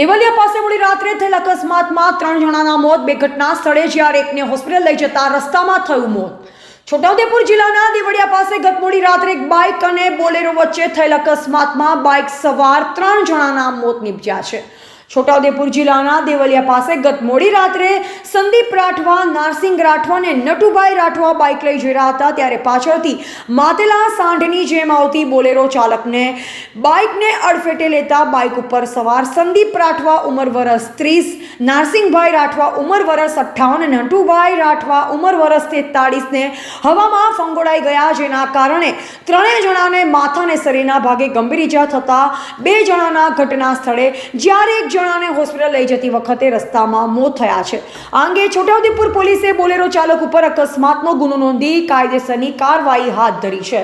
દેવલિયા પાસે મોડી રાત્રે થયેલ અકસ્માતમાં ત્રણ જણાના મોત, બે ઘટના સ્થળે જ્યારે એકને હોસ્પિટલ લઈ જતા રસ્તામાં થયું મોત. છોટાઉદેપુર જિલ્લાના દેવળિયા પાસે ગત મોડી રાત્રે એક બાઇક અને બોલેરો વચ્ચે થયેલ અકસ્માતમાં બાઇક સવાર ત્રણ જણાના મોત નીપજ્યા છે. છોટાઉદેપુર જિલ્લાના દેવલિયા પાસે ગત મોડી રાત્રે સંદીપ રાઠવા નારસિંગ રાઠવા અને નટુભાઈ રાઠવા બાઇક લઈ જઈ રહ્યા હતા. ત્યારે પાછળથી માતેલા સાંઢની જેમ આવતી બોલેરો ચાલકને બાઇકને અડફેટે લેતા બાઇક ઉપર સવાર સંદીપ રાઠવા ઉંમર વરસ ત્રીસ નારસિંગભાઈ રાઠવા ઉંમર વરસ અઠ્ઠાવન, નટુભાઈ રાઠવા ઉંમર વરસ તેતાળીસને હવામાં ફંગોળાઈ ગયા, જેના કારણે ત્રણેય જણાને માથા અને શરીરના ભાગે ગંભીર ઈજા થતા બે જણાના ઘટના સ્થળે જ્યારે એક જણાને હોસ્પિટલ લઈ જતી વખતે રસ્તામાં મોત થયા છે. આ અંગે છોટાઉદેપુર પોલીસે બોલેરો ચાલક ઉપર અકસ્માતનો ગુનો નોંધી કાયદેસરની કાર્યવાહી હાથ ધરી છે.